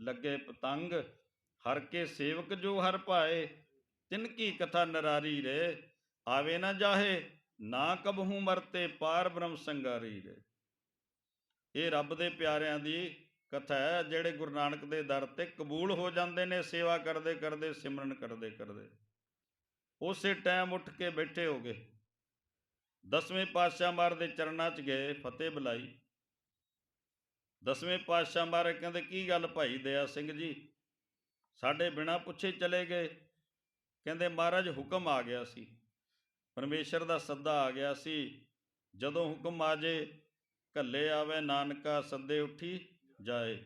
ਲੱਗੇ ਪਤੰਗ, ਹਰ ਕੇ ਸੇਵਕ ਜੋ ਹਰ ਪਾਏ, ਤਿਨ ਕੀ ਕਥਾ ਨਰਾਰੀ ਰੇ, ਆਵੇ ਨਾ ਜਾਹੇ, ਨਾ ਕਬਹੂ ਮਰਤੇ ਪਾਰ ਬ੍ਰਹਮ ਸੰਗਾਰੀ ਰੇ। ਇਹ ਰੱਬ ਦੇ ਪਿਆਰਿਆਂ ਦੀ ਕਥਾ ਹੈ, ਜਿਹੜੇ ਗੁਰੂ ਨਾਨਕ ਦੇ ਦਰ ਤੇ ਕਬੂਲ ਹੋ ਜਾਂਦੇ ਨੇ, ਸੇਵਾ ਕਰਦੇ ਕਰਦੇ, ਸਿਮਰਨ ਕਰਦੇ ਕਰਦੇ। ਉਸੇ ਟਾਈਮ ਉੱਠ ਕੇ ਬੈਠੇ ਹੋ ਗਏ। ਦਸਵੇਂ ਪਾਤਸ਼ਾਹ ਮਾਰ ਦੇ ਚਰਨਾਂ 'ਚ ਗਏ, ਫਤਿਹ ਬੁਲਾਈ। ਦਸਵੇਂ ਪਾਤਸ਼ਾਹ ਮਹਾਰਾਜ ਕਹਿੰਦੇ, ਕੀ ਗੱਲ ਭਾਈ ਦਇਆ ਸਿੰਘ ਜੀ? ਸਾਡੇ ਬਿਨਾ ਪੁੱਛੇ ਚਲੇ ਗਏ। ਕਹਿੰਦੇ, ਮਹਾਰਾਜ ਹੁਕਮ ਆ ਗਿਆ ਸੀ। ਪਰਮੇਸ਼ਰ ਦਾ ਸੱਦਾ ਆ ਗਿਆ ਸੀ। ਜਦੋਂ ਹੁਕਮ ਆ ਜੇ, ਘੱਲੇ ਆਵੇ ਨਾਨਕਾ ਸੱਦੇ ਉੱਠੀ ਜਾਏ।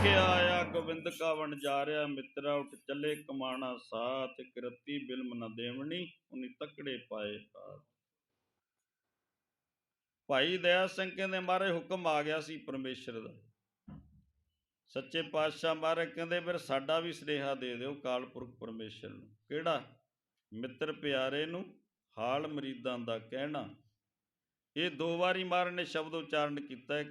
ਲਿਖਿਆ ਆਇਆ ਗੋਬਿੰਦ ਕਾ ਵਣ ਜਾ ਰਿਹਾ, ਮਿੱਤਰਾ ਉੱਠ ਚੱਲੇ, ਕਮਾਣਾ ਸਾਥ, ਕਿਰਤੀ ਬਿਲਮ ਨ ਦੇਵਣੀ ਉਨੀ ਤਕੜੇ ਪਾਏ ਪਾਤ ਭਾਈ ਦਇਆ ਸਿੰਘ ਕਹਿੰਦੇ, ਮਾਰੇ ਹੁਕਮ ਆ ਗਿਆ ਸੀ ਪਰਮੇਸ਼ਰ ਦਾ। ਸੱਚੇ ਪਾਤਸ਼ਾਹ ਮਾਰੇ ਕਹਿੰਦੇ, ਫਿਰ ਸਾਡਾ ਵੀ ਸਨੇਹਾ ਦੇ ਦਿਓ ਕਾਲਪੁਰਖ ਪਰਮੇਸ਼ਰ ਨੂੰ। ਕਿਹੜਾ? ਮਿੱਤਰ ਪਿਆਰੇ ਨੂੰ ਹਾਲ ਮਰੀਦਾਂ ਦਾ ਕਹਿਣਾ। ਇਹ ਦੋ ਵਾਰੀ ਮਹਾਰਾਜ ਨੇ ਸ਼ਬਦ ਉਚਾਰਨ ਕੀਤਾ